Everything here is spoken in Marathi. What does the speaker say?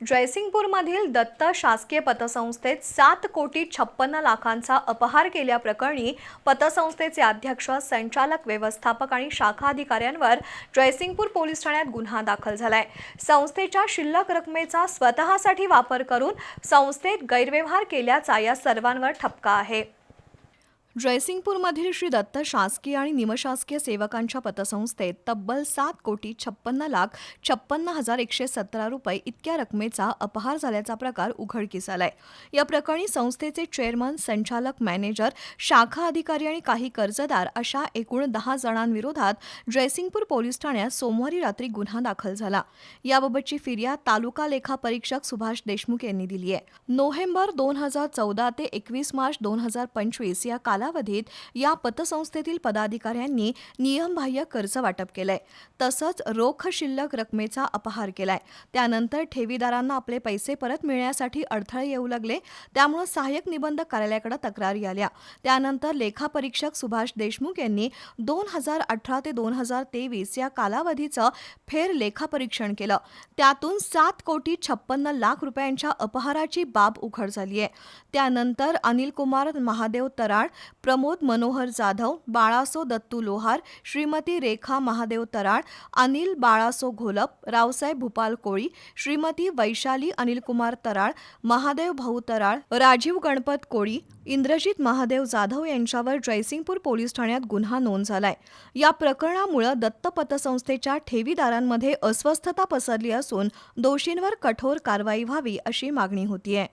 जयसिंगपूरमधील दत्त शासकीय पतसंस्थेत सात कोटी छप्पन्न लाखांचा अपहार केल्याप्रकरणी पतसंस्थेचे अध्यक्ष संचालक व्यवस्थापक आणि शाखा अधिकाऱ्यांवर जयसिंगपूर पोलीस ठाण्यात गुन्हा दाखल झालाय. संस्थेच्या शिल्लक रकमेचा स्वतःसाठी वापर करून संस्थेत गैरव्यवहार केल्याचा या सर्वांवर ठपका आहे. जयसिंगपूरमधील श्री दत्त शासकीय आणि निमशासकीय सेवकांच्या पतसंस्थेत तब्बल सात कोटी छप्पन्न लाख छप्पन्न हजार एकशे सतरा रुपये इतक्या रकमेचा अपहार झाल्याचा प्रकार उघडकीस आलाय. या प्रकरणी संस्थेचे चेअरमन संचालक मॅनेजर शाखा अधिकारी आणि काही कर्जदार अशा एकूण दहा जणांविरोधात जयसिंगपूर पोलीस ठाण्यात सोमवारी रात्री गुन्हा दाखल झाला. याबाबतची फिर्याद तालुका लेखा परीक्षक सुभाष देशमुख यांनी दिली आहे नोव्हेंबर दोन हजार चौदा ते एकवीस मार्च दोन हजार पंचवीस या काला कालावधीत या पतसंस्थेतील पदाधिकाऱ्यांनी नियमबाह्य कर्ज वाटप केलंय. तसंच रोख शिल्लक रकमेचा अपहार केलाय. त्यानंतर ठेवीदारांना आपले पैसे परत मिळण्यासाठी अडथळे येऊ लागले. त्यामुळे सहाय्यक निबंधक कार्यालयाकडे तक्रारी आल्या. त्यानंतर लेखापरीक्षक सुभाष देशमुख यांनी दोन हजार अठरा ते दोन हजार तेवीस या कालावधीचं फेर लेखापरीक्षण केलं. त्यातून सात कोटी छप्पन्न लाख रुपयांच्या अपहाराची बाब उघड झाली आहे त्यानंतर अनिल कुमार महादेव तराळ प्रमोद मनोहर जाधव बाळासो दत्तू लोहार श्रीमती रेखा महादेव तराळ अनिल बाळासो घोलप रावसाहेब भूपाल कोळी श्रीमती वैशाली अनिलकुमार तराळ महादेव भाऊ तराळ राजीव गणपत कोळी इंद्रजित महादेव जाधव यांच्यावर जयसिंगपूर पोलीस ठाण्यात गुन्हा नोंद झालाय. या प्रकरणामुळे दत्त पतसंस्थेच्या ठेवीदारांमध्ये अस्वस्थता पसरली असून दोषींवर कठोर कारवाई व्हावी अशी मागणी होतीये.